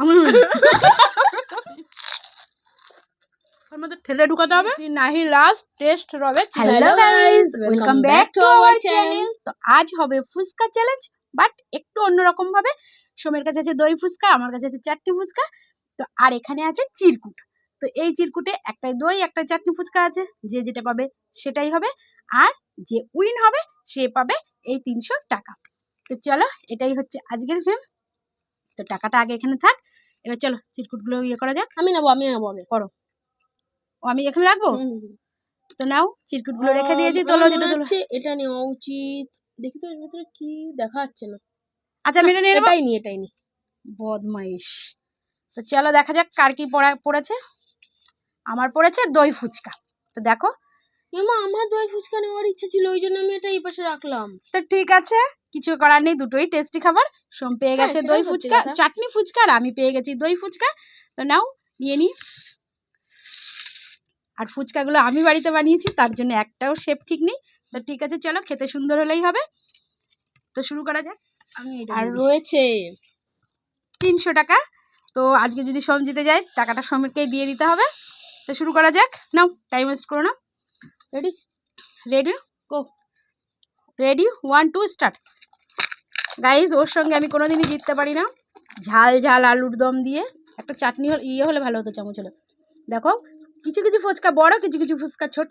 আমি ওর ঠেলে ঢুকাতে হবে? নাহি লাস্ট টেস্ট রবে। Hello guys welcome back to our channel তো আজ হবে ফুচকা চ্যালেঞ্জ বাট একটু অন্যরকম ভাবে সোমের কাছে আছে দই ফুচকা আমার কাছে আছে চাটনি ফুচকা। তো আর এখানে আছে চিরকুট। তো এই চিরকুটে একটাই দই একটা চাটনি ফুচকা আছে। যে যেটা পাবে সেটাই হবে। আর যে উইন হবে সে পাবে এই তিনশো টাকা। তো চলো এটাই হচ্ছে আজকের গেম তো টাকাটা আগে এখানে থাক। এবার চলো চিরকুটগুলো ইয়ে করা যাক। আমি নেব আমি নেব আগে ও আমি এখানে রাখব? তো নাও চিরকুটগুলো রেখে দিয়েছি তোলো যেটা হচ্ছে এটা নেওয়া উচিত। দেখি তো এর ভিতরে কি দেখা যাচ্ছে না। আচ্ছা আমি এটা নিয়ে নেব? এটাই নি এটাই নি। বদমাইশ। তো চলো দেখা যাক কার কি পড়া পড়েছে। আমার পড়েছে দই ফুচকা। তো দেখো। এমা আমার দই ফুচকা নেওয়ার ইচ্ছা ছিল ওই জন্য আমি এটা এই পাশে রাখলাম। তো ঠিক আছে। কিছু করার নেই দুটোই টেস্টি খাবার। সোম পেয়ে হ্যাঁ, গেছে দই ফুচকা চাটনি ফুচকা আর আমি পেয়ে গেছি দই ফুচকা। তো নাও নিয়ে নি। আর ফুচকাগুলো আমি বাড়িতে বানিয়েছি তার জন্য একটাও শেপ ঠিক নেই। তো ঠিক আছে চলো খেতে সুন্দর হলেই হবে। তো শুরু করা যাক। আমি আর রয়েছে তিনশো টাকা। তো আজকে যদি সোম জিতে যায় টাকাটা সোমকেই দিয়ে দিতে হবে। তো শুরু করা যাক। নাও টাইম ওয়েস্ট করো না ready ready go ready one two start guys ওর সঙ্গে আমি কোনোদিনই জিততে পারি না। ঝাল ঝাল, আলুর দম দিয়ে। একটা চাটনি হলে ইয়ে হলে ভালো হতো, চামচ হলে। দেখো, কিছু কিছু ফুচকা বড়, কিছু কিছু ফুচকা ছোট।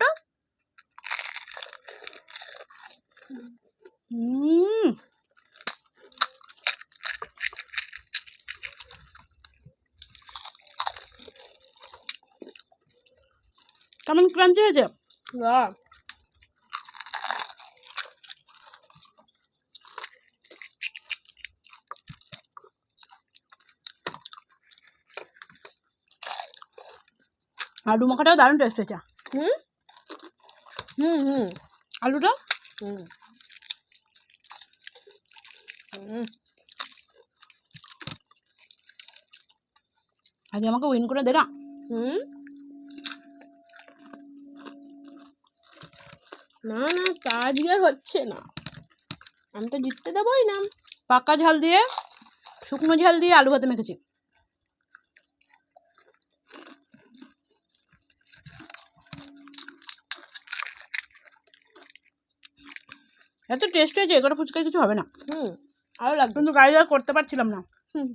কেমন ক্রাঞ্চি হয়েছে? আলু মাখাটাও দারুণ টেস্ট হয়েছে। হুম? হুম হুম। আলুটা? হুম। হুম। আজ আমাকে উইন করে দে না। হুম? না না তা আজকে আর হচ্ছে না। আমি তো জিততে দেবোই না। পাকা ঝাল দিয়ে শুকনো ঝাল দিয়ে আলু ভাতে মেখেছি। এত টেস্ট হয়েছে এগুলো ফুচকায় কিছু হবে না। হুম আরও লাগবে। কিন্তু গাড়ি আর করতে পারছিলাম না। হুম।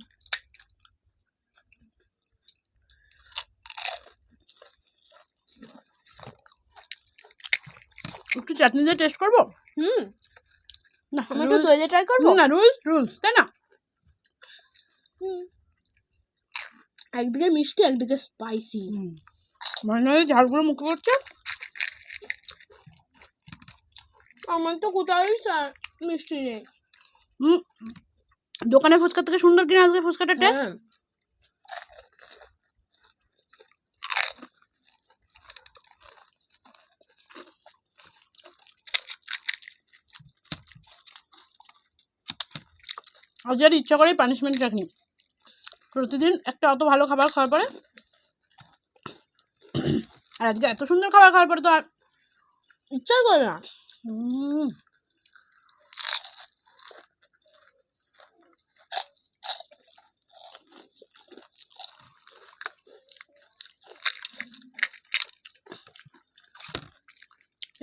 একটু চাটনি দিয়ে টেস্ট করব? হুম। না আমি একটু দই দিয়ে ট্রাই করব? না রুলস রুলস তাই না? হুম। একদিকে মিষ্টি একদিকে স্পাইসি মনে ঝালগুলো মুখে করছে আমার তো কোথাও মিষ্টি নেই। হুম দোকানের ফুচকা থেকে সুন্দর কিনা আজকে ফুচকাটা টেস্ট হ্যাঁ। আজ আর ইচ্ছা করেই পানিশমেন্ট রাখনি প্রতিদিন একটা অত ভালো খাবার খাওয়ার পরে আর আজকে এত সুন্দর খাবার খাওয়ার পরে তো আর ইচ্ছাই করে না। উম,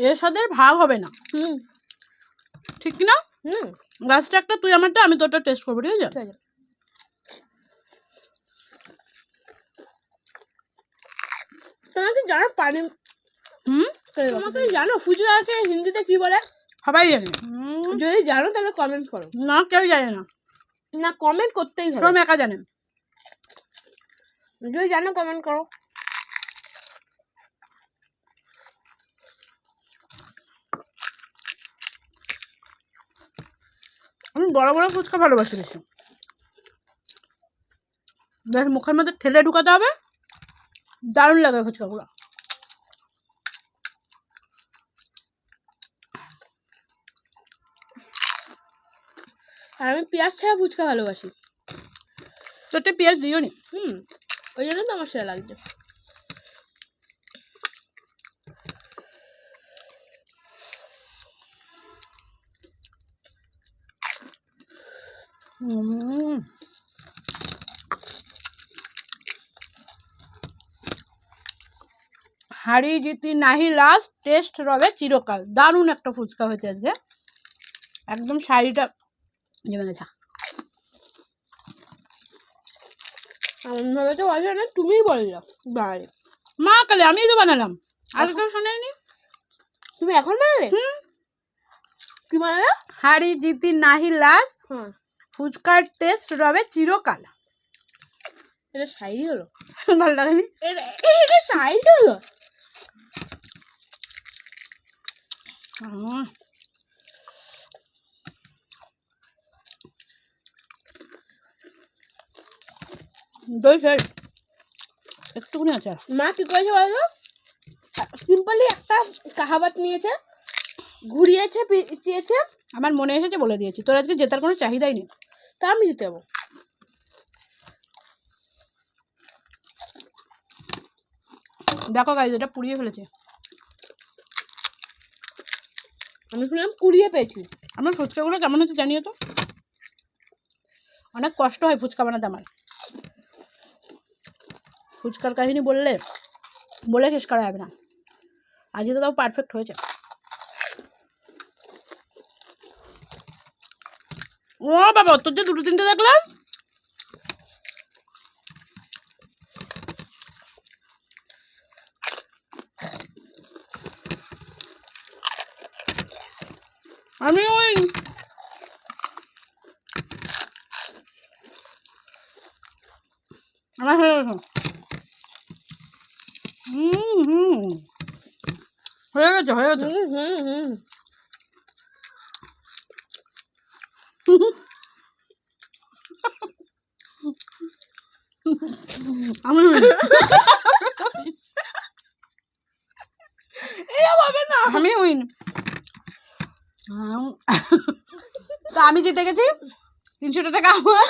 এর সাথে ভাগ হবে না। হুম। ঠিক না হুম। গাছটা একটা তুই আমারটা আমি তোরটা টেস্ট করব ঠিক আছে? ঠিক আছে। তোমাকে জানো পানি হুম? তোমাকে জানো ফুচকাকে হিন্দিতে কি বলে? সবাই জানে। যদি জানো তাহলে কমেন্ট করো। না কেউ জানে না। না কমেন্ট করতেই হবে। সব একা জানে। যদি জানো কমেন্ট করো। আমি বড় বড় ফুচকা ভালোবাসি বেশি। বেশ মুখের মধ্যে ঠেলে ঢুকাতে হবে। দারুণ লাগে ফুচকাগুলো। আর আমি পেঁয়াজ ছাড়া ফুচকা ভালোবাসি। তোরটা পেঁয়াজ দিও নি। হুম ওই জন্য তো আমার সেরা লাগছে। হুম হাড়ি জিতি নাহি লাস্ট টেস্ট রবে চিরকাল। দারুণ একটা ফুচকা হয়েছে আজকে। একদম শাড়িটা জমে গেছে এমন ভাবে তো বলে না তুমিই বলল বাড়ি মা কালে আমিই তো বানালাম। আগে তো শোনাইনি তুমি এখন বানালে? কি বানালে? হাড়ি জিতি নাহি লাস্ট হ্যাঁ। ফুচকার টেস্ট রবে চিরকাল। এটা সাইড হলো। ভালো লাগেনি? এটা এটা সাইড হলো। দই ফের একটুকুনি আছে। মা কি করেছে বলো সিম্পলি একটা কাহাবাত নিয়েছে ঘুরিয়েছে চেয়েছে আমার মনে এসেছে বলে দিয়েছি। তোর আজকে জেতার কোনো চাহিদাই নেই। তা আমি জিতে যাব দেখো গাইজ এটা পুড়িয়ে ফেলেছে। আমি শুনলাম কুড়িয়ে পেয়েছি। আমার ফুচকাগুলো কেমন হচ্ছে জানিও তো? অনেক কষ্ট হয় ফুচকা বানাতে আমার। ফুচকার কাহিনী বললে, বলে শেষ করা যাবে না। আজকে তো তাও পারফেক্ট হয়েছে। ও বাবা, তোর যে দুটো তিনটে দেখলাম। আমি ওই আমার হয়ে গেছে হুম হুম হয়ে গেছে হয়ে গেছে হুম হুম হুম। আমি এটা হবে না। আমি উইন তো আমি জিতে গেছি। তিনশো টাকা। আমার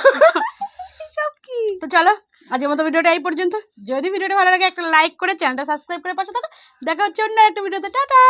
সব কি? তো চলো, আজকের মতো ভিডিওটা এই পর্যন্ত। যদি ভিডিওটা ভালো লাগে, একটা লাইক করে, চ্যানেলটা সাবস্ক্রাইব করে পাশে থাকো। দেখা হচ্ছে অন্য একটা ভিডিওতে। টাটা!